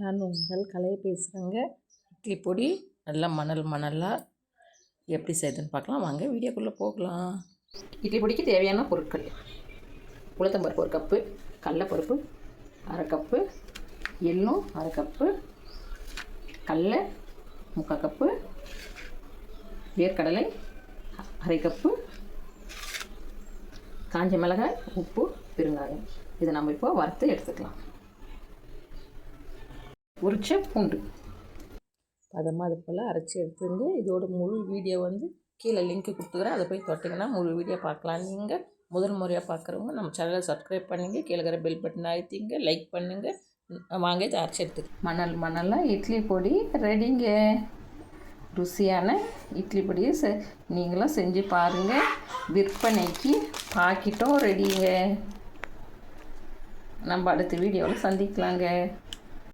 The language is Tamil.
நான் உங்கள் கலையை பேசுகிறேங்க இட்லி பொடி நல்லா மணல் மணலாக எப்படி செய்யுதுன்னு பார்க்கலாம். வாங்க வீடியோக்குள்ளே போகலாம். இட்லி பொடிக்கு தேவையான பொருட்கள். உளுத்தம்பருப்பு ஒரு கப்பு கடலப்பருப்பு அரை கப்பு எள்ளும் அரை கப்பு கடல முக்கால் கப்பு வேர்க்கடலை அரை கப்பு காஞ்ச மிளகாய் உப்பு பெருங்காயம். இதை நம்ம இப்போ வறுத்து எடுத்துக்கலாம். உரிச்ச பூண்டு பதமாக அது போல் அரைச்சி எடுத்துருந்து இதோட முழு வீடியோ வந்து கீழே லிங்க் கொடுத்துக்கிறேன். அதை போய் தொட்டிங்கன்னா முழு வீடியோ பார்க்கலாம். நீங்கள் முதல் முறையாக பார்க்குறவங்க நம்ம சேனலை சப்ஸ்கிரைப் பண்ணுங்க. கீழே இருக்கிற பெல் பட்டன் அழுத்திங்க. லைக் பண்ணுங்கள் வாங்க இதை அரைச்சி எடுத்து மணல் மணலாக இட்லி பொடி ரெடிங்க ருசியான இட்லி பொடியை செ நீங்களும் செஞ்சு பாருங்கள் விற்பனைக்கு பாக்கெட்டும் ரெடிங்க நம்ம அடுத்த வீடியோவில் சந்திக்கலாங்க.